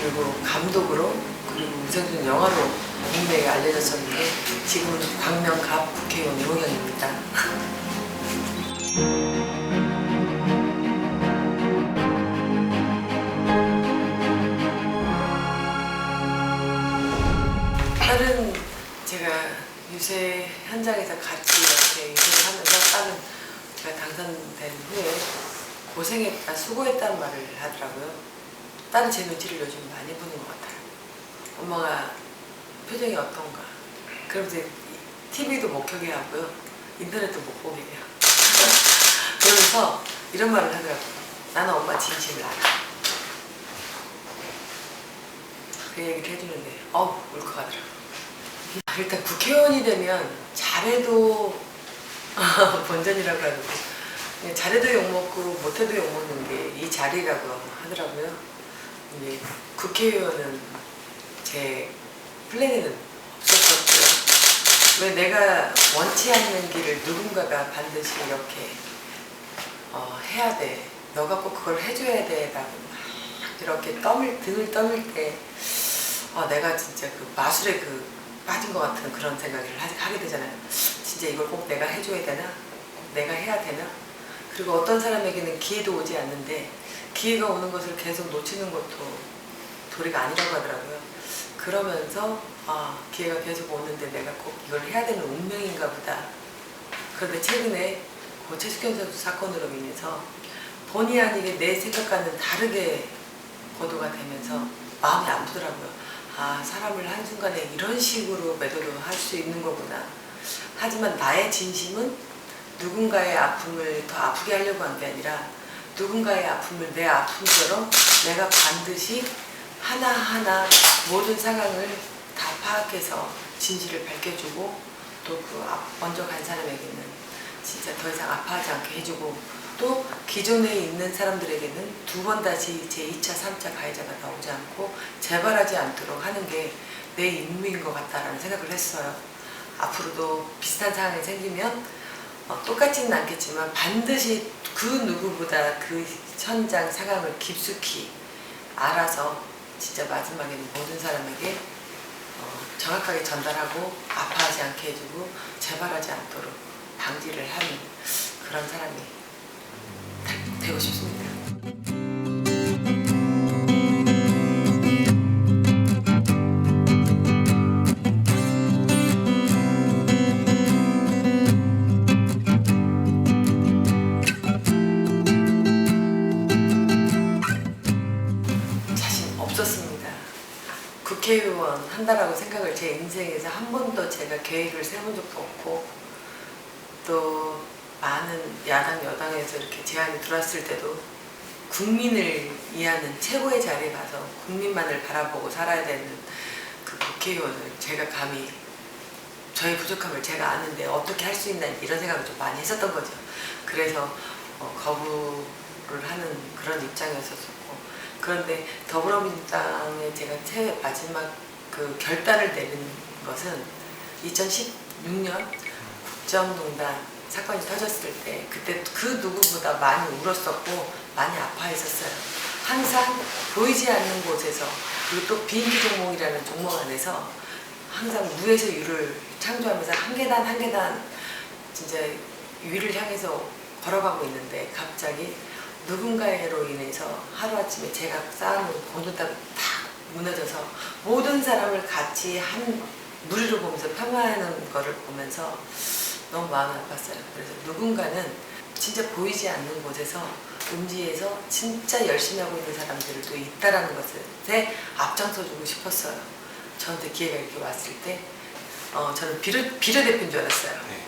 그리고 감독으로 그리고 우선순 영화로 국내에 알려졌었는데 지금은 광명갑 국회의원 이호경입니다. 딸은 제가 유세 현장에서 같이 이렇게 유세를 하면서 딸은 제가 당선된 후에 고생했다, 수고했다는 말을 하더라고요. 딸은 제 눈치를 요즘 많이 보는 것 같아요. 엄마가 표정이 어떤가. 그러면서 TV도 못 켜게 하고요. 인터넷도 못 보게 해요. 그러면서 이런 말을 하더라고요. 나는 엄마 진심을 알아. 그 얘기를 해주는데 어우 울컥하더라고요. 일단 국회의원이 되면 잘해도 본전이라고 그냥 잘해도 욕먹고 못해도 욕먹는 게 이 자리라고 하더라고요. 근데 국회의원은 제 플랜에는 없었었고요. 왜 내가 원치 않는 길을 누군가가 반드시 이렇게 어, 해야 돼. 너가 꼭 그걸 해줘야 돼. 라고 막 이렇게 떠밀, 등을 떠밀 때 아, 내가 진짜 그 마술에 그 빠진 것 같은 그런 생각을 하- 하게 되잖아요. 진짜 이걸 꼭 내가 해줘야 되나? 내가 해야 되나? 그리고 어떤 사람에게는 기회도 오지 않는데 기회가 오는 것을 계속 놓치는 것도 도리가 아니라고 하더라고요. 그러면서 아 기회가 계속 오는데 내가 꼭 이걸 해야 되는 운명인가 보다. 그런데 최근에 그 최숙현 선수 사건으로 인해서 본의 아니게 내 생각과는 다르게 보도가 되면서 마음이 아프더라고요. 아, 사람을 한순간에 이런 식으로 매도를 할 수 있는 거구나. 하지만 나의 진심은 누군가의 아픔을 더 아프게 하려고 한 게 아니라 누군가의 아픔을 내 아픔처럼 내가 반드시 하나하나 모든 상황을 다 파악해서 진실을 밝혀주고 또 그 먼저 간 사람에게는 진짜 더 이상 아파하지 않게 해주고 또 기존에 있는 사람들에게는 두 번 다시 제2차, 3차 가해자가 나오지 않고 재발하지 않도록 하는 게 내 임무인 것 같다라는 생각을 했어요. 앞으로도 비슷한 상황이 생기면 어, 똑같지는 않겠지만 반드시 그 누구보다 그 현장 상황을 깊숙이 알아서 진짜 마지막에는 모든 사람에게 어, 정확하게 전달하고 아파하지 않게 해주고 재발하지 않도록 방지를 하는 그런 사람이 되- 되고 싶습니다. 한다라고 생각을 제 인생에서 한 번도 제가 계획을 세운 적도 없고 또 많은 야당 여당에서 이렇게 제안이 들어왔을 때도 국민을 위하는 최고의 자리에 가서 국민만을 바라보고 살아야 되는 그 국회의원을 제가 감히 저의 부족함을 제가 아는데 어떻게 할 수 있나 이런 생각을 좀 많이 했었던 거죠. 그래서 어, 거부를 하는 그런 입장이었었고 그런데 더불어민주당에 제가 최 마지막 그 결단을 내린 것은 2016년 국정농단 사건이 터졌을 때 그때 그 누구보다 많이 울었었고 많이 아파했었어요. 항상 보이지 않는 곳에서 그리고 또 비인기 종목이라는 종목 안에서 항상 무에서 유를 창조하면서 한 계단 한 계단 진짜 위를 향해서 걸어가고 있는데 갑자기 누군가로 인해서 하루아침에 제가 쌓아놓은 탁 무너져서 모든 사람을 같이 한 무리로 보면서 평화하는 거를 보면서 너무 마음이 아팠어요. 그래서 누군가는 진짜 보이지 않는 곳에서 음지에서 진짜 열심히 하고 있는 사람들이 또 있다라는 것에 앞장서 주고 싶었어요. 저한테 기회가 이렇게 왔을 때 어, 저는 비례, 비례대표인 줄 알았어요. 네.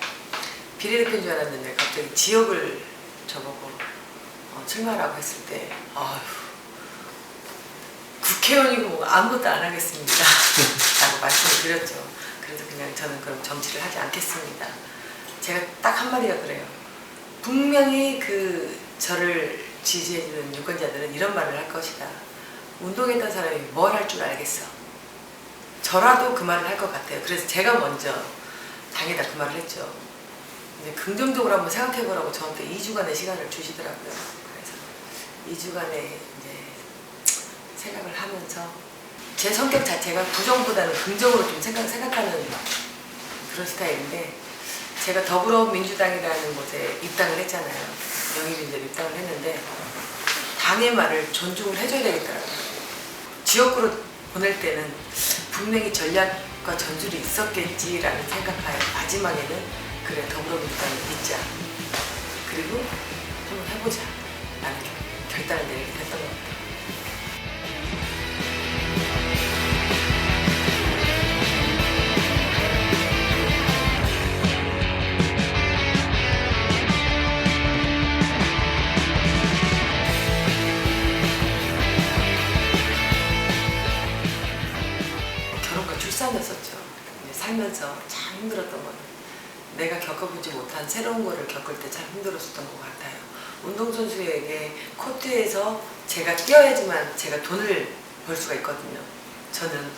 비례대표인 줄 알았는데 갑자기 지역을 저보고 어, 출마라고 했을 때 아휴 국회의원이고 뭐 아무것도 안 하겠습니다. 라고 말씀을 드렸죠. 그래서 그냥 저는 그럼 정치를 하지 않겠습니다. 제가 딱 한마디가 그래요. 분명히 그 저를 지지해주는 유권자들은 이런 말을 할 것이다. 운동했던 사람이 뭘 할 줄 알겠어. 저라도 그 말을 할 것 같아요. 그래서 제가 먼저 당에다 그 말을 했죠. 이제 긍정적으로 한번 생각해 보라고 저한테 2주간의 시간을 주시더라고요. 그래서 2주간의 이제 생각을 하면서 제 성격 자체가 부정보다는 긍정으로 좀 생각, 생각하는 그런 스타일인데 제가 더불어민주당이라는 곳에 입당을 했잖아요. 영입인들 입당을 했는데 당의 말을 존중을 해줘야 되겠더라고요. 지역구로 보낼 때는 분명히 전략과 전술이 있었겠지라는 생각하에 마지막에는 그래 더불어민주당을 믿자. 그리고 한번 해보자. 라는 결단을 내리게 됐던 것 같아요. 못한 새로운 거를 겪을 때 참 힘들었었던 것 같아요. 운동선수에게 코트에서 제가 뛰어야지만 제가 돈을 벌 수가 있거든요. 저는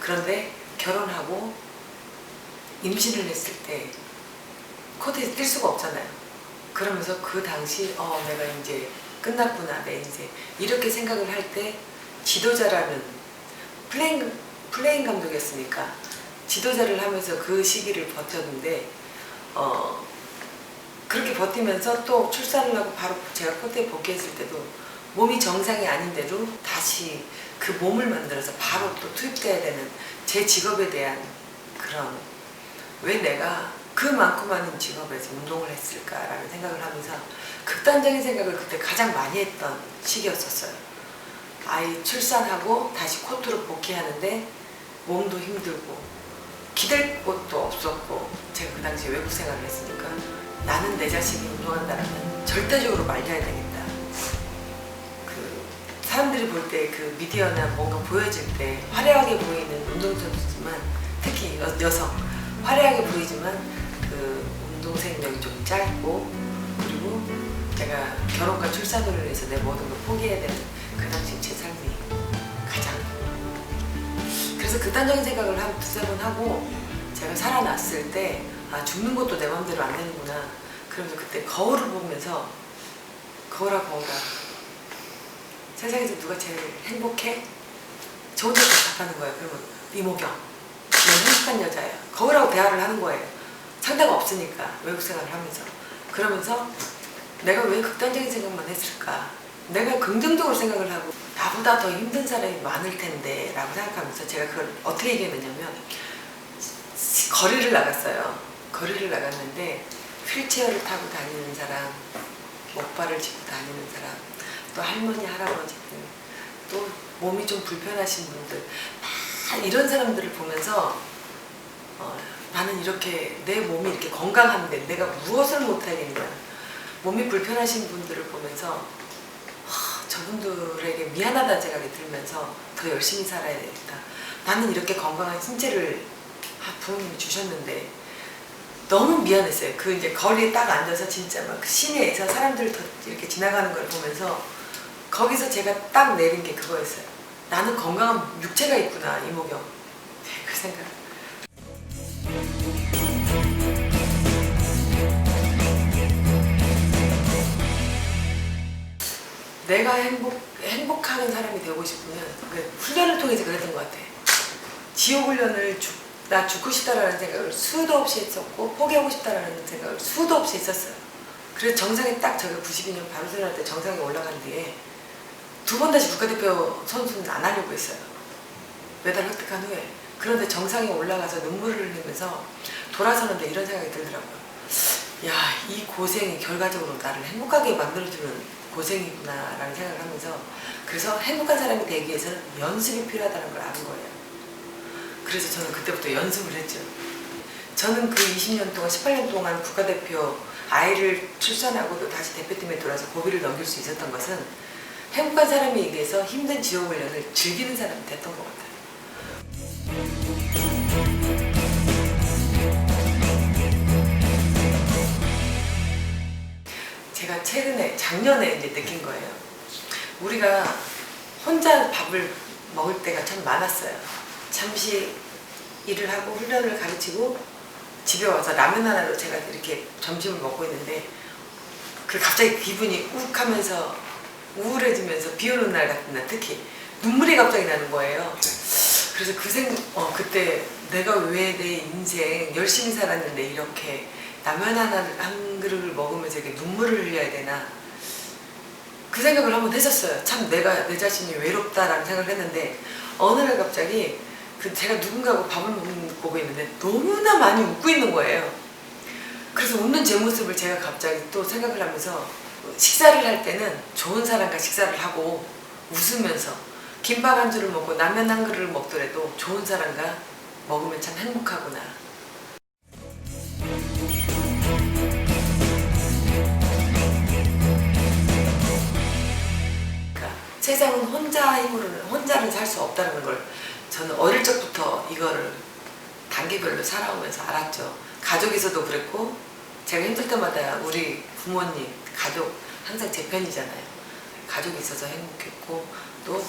그런데 결혼하고 임신을 했을 때 코트에서 뛸 수가 없잖아요. 그러면서 그 당시 어 내가 이제 끝났구나 내 인생 이렇게 생각을 할 때 지도자라는 플레잉 플레잉 감독이었으니까 지도자를 하면서 그 시기를 버텼는데 어 버티면서 또 출산을 하고 바로 제가 코트에 복귀했을 때도 몸이 정상이 아닌데도 다시 그 몸을 만들어서 바로 또 투입돼야 되는 제 직업에 대한 그런 왜 내가 그 많고 많은 직업에서 운동을 했을까라는 생각을 하면서 극단적인 생각을 그때 가장 많이 했던 시기였었어요. 아이 출산하고 다시 코트로 복귀하는데 몸도 힘들고 기댈 곳도 없었고 제가 그 당시에 외국 생활을 했으니까 나는 내 자신이 운동한다라면 절대적으로 말려야 되겠다. 그 사람들이 볼 때 그 미디어나 뭔가 보여질 때 화려하게 보이는 운동선수지만 특히 여, 여성 화려하게 보이지만 그 운동 생명이 좀 짧고 그리고 내가 결혼과 출산으로 인해서 내 모든 걸 포기해야 되는 그 당시 제 삶이 가장 그래서 극단적인 생각을 한 두세 번 하고 제가 살아났을 때 아, 죽는 것도 내 마음대로 안 되는구나. 그러면서 그때 거울을 보면서 거울아 거울아 세상에서 누가 제일 행복해? 저 혼자 답하는 거예요. 그러면 이모경 넌 행복한 여자야. 거울하고 대화를 하는 거예요. 상대가 없으니까 외국 생활을 하면서 그러면서 내가 왜 극단적인 생각만 했을까? 내가 긍정적으로 생각을 하고 나보다 더 힘든 사람이 많을 텐데 라고 생각하면서 제가 그걸 어떻게 얘기했느냐면 거리를 나갔어요. 거리를 나갔는데 휠체어를 타고 다니는 사람, 목발을 짚고 다니는 사람, 또 할머니, 할아버지들, 또 몸이 좀 불편하신 분들, 다 이런 사람들을 보면서 어, 나는 이렇게 내 몸이 이렇게 건강한데 내가 무엇을 못하겠냐. 몸이 불편하신 분들을 보면서 하, 저분들에게 미안하다는 생각이 들면서 더 열심히 살아야 되겠다. 나는 이렇게 건강한 신체를 아, 부모님이 주셨는데 너무 미안했어요. 그 이제 거리에 딱 앉아서 진짜 막 시내에서 사람들 더 이렇게 지나가는 걸 보면서 거기서 제가 딱 내린 게 그거였어요. 나는 건강한 육체가 있구나 이모경. 네, 그 생각. 내가 행복 행복하는 사람이 되고 싶으면 그 훈련을 통해서 그랬던 것 같아. 지옥 훈련을 죽, 나 죽고 싶다라는 생각을 수도 없이 했었고 포기하고 싶다라는 생각을 수도 없이 했었어요. 그래서 정상에 딱 제가 92년 바르셀로나 때 정상에 올라간 뒤에 두 번 다시 국가대표 선수는 안 하려고 했어요. 메달 획득한 후에. 그런데 정상에 올라가서 눈물을 흘리면서 돌아서는데 이런 생각이 들더라고요. 야, 이 고생이 결과적으로 나를 행복하게 만들어주는 고생이구나라는 생각을 하면서 그래서 행복한 사람이 되기 위해서는 연습이 필요하다는 걸 아는 거예요. 그래서 저는 그때부터 연습을 했죠. 저는 그 20년 동안, 18년 동안 국가대표 아이를 출산하고도 다시 대표팀에 돌아서 고비를 넘길 수 있었던 것은 행복한 사람이 위해서 힘든 지옥 훈련을 즐기는 사람이 됐던 것 같아요. 제가 최근에 작년에 이제 느낀 거예요. 우리가 혼자 밥을 먹을 때가 참 많았어요. 잠시 일을 하고 훈련을 가르치고 집에 와서 라면 하나로 제가 이렇게 점심을 먹고 있는데 그 갑자기 기분이 욱 하면서 우울해지면서 비 오는 날 같은 날 특히 눈물이 갑자기 나는 거예요. 네. 그래서 그 생, 어, 그때 내가 왜 내 인생 열심히 살았는데 이렇게 라면 하나 한 그릇을 먹으면서 이렇게 눈물을 흘려야 되나 그 생각을 한번 했었어요. 참 내가 내 자신이 외롭다라는 생각을 했는데 어느 날 갑자기 그 제가 누군가하고 밥을 먹고 있는데 너무나 많이 웃고 있는 거예요. 그래서 웃는 제 모습을 제가 갑자기 또 생각을 하면서 식사를 할 때는 좋은 사람과 식사를 하고 웃으면서 김밥 한 줄을 먹고 라면 한 그릇을 먹더라도 좋은 사람과 먹으면 참 행복하구나. 그러니까 세상은 혼자 힘으로는 혼자는 살 수 없다는 걸 저는 어릴 적부터 이거를 단계별로 살아오면서 알았죠. 가족에서도 그랬고 제가 힘들 때마다 우리 부모님, 가족 항상 제 편이잖아요. 가족이 있어서 행복했고 또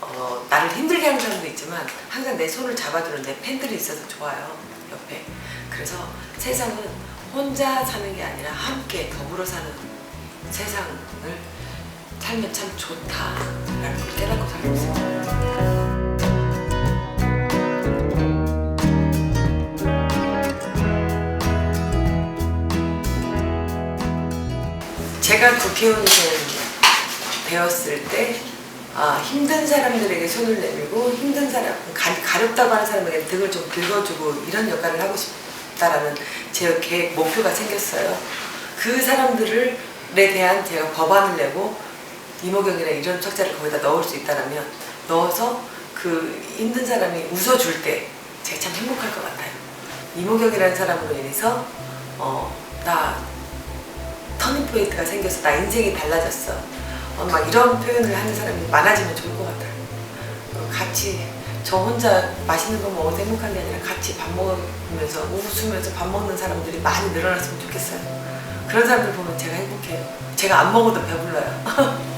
어, 나를 힘들게 하는 사람도 있지만 항상 내 손을 잡아주는 내 팬들이 있어서 좋아요. 옆에. 그래서 세상은 혼자 사는 게 아니라 함께 더불어 사는 세상을 살면 참 좋다라는 걸 깨닫고 살고 있어요. 제가 국회의원이 되었을 때 아, 힘든 사람들에게 손을 내밀고 힘든 사람, 가, 가렵다고 하는 사람에게 등을 좀 긁어주고 이런 역할을 하고 싶다라는 제 계획, 목표가 생겼어요. 그 사람들에 대한 제가 법안을 내고 이모경이나 이런 척자를 거기다 넣을 수 있다면 넣어서 그 힘든 사람이 웃어줄 때 제가 참 행복할 것 같아요. 이모경이라는 사람으로 인해서 어, 나 터닝포인트가 생겨서 나 인생이 달라졌어. 어, 막 이런 표현을 하는 사람이 많아지면 좋을 것 같아요. 어, 같이 저 혼자 맛있는 거 먹어서 행복한 게 아니라 같이 밥 먹으면서 웃으면서 밥 먹는 사람들이 많이 늘어났으면 좋겠어요. 그런 사람들 보면 제가 행복해요. 제가 안 먹어도 배불러요.